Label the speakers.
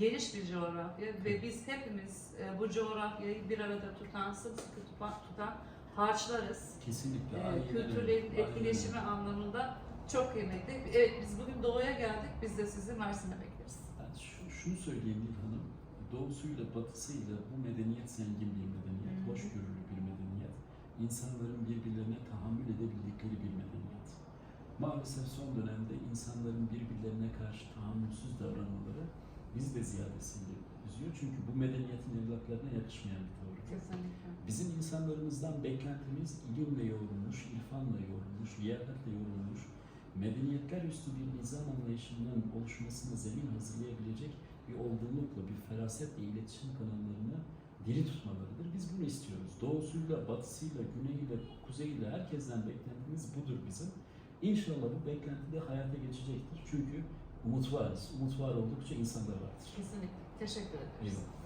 Speaker 1: geniş bir coğrafya ve biz hepimiz e, bu coğrafyayı bir arada tutan, sımsıkı tutan, tutan harçlarız.
Speaker 2: Kesinlikle.
Speaker 1: E,
Speaker 2: aynen
Speaker 1: kültürlerin etkileşimi anlamında çok kıymetli. Evet biz bugün doğuya geldik. Biz de sizi Mersin'e bekleriz.
Speaker 2: Ben şu, şunu söyleyeyim Nil Hanım. Doğusuyla batısıyla bu medeniyet zengin bir medeniyet,
Speaker 1: Hı hı.
Speaker 2: hoşgörülü bir medeniyet. İnsanların birbirlerine tahammül edebildikleri bir medeniyet. Maalesef son dönemde insanların birbirlerine karşı tahammülsüz davranmaları biz de ziyadesiyle üzüyor. Çünkü bu medeniyetin evlatlarına yakışmayan bir tavır.
Speaker 1: Kesinlikle.
Speaker 2: Bizim insanlarımızdan beklentimiz ilimle yoğrulmuş, irfanla yoğrulmuş, liyakatle yoğrulmuş, medeniyetler üstü bir nizam anlayışının oluşmasına zemin hazırlayabilecek bir olgunlukla, bir ferasetle iletişim kanallarını diri tutmalarıdır. Biz bunu istiyoruz. Doğusuyla, batısıyla, güneyiyle, kuzeyiyle herkesten beklentimiz budur bizim. İnşallah bu beklenti de hayata geçecektir. Çünkü umut varız. Umut var oldukça insanlar vardır.
Speaker 1: Kesinlikle. Teşekkür ederiz.
Speaker 2: Eyvallah.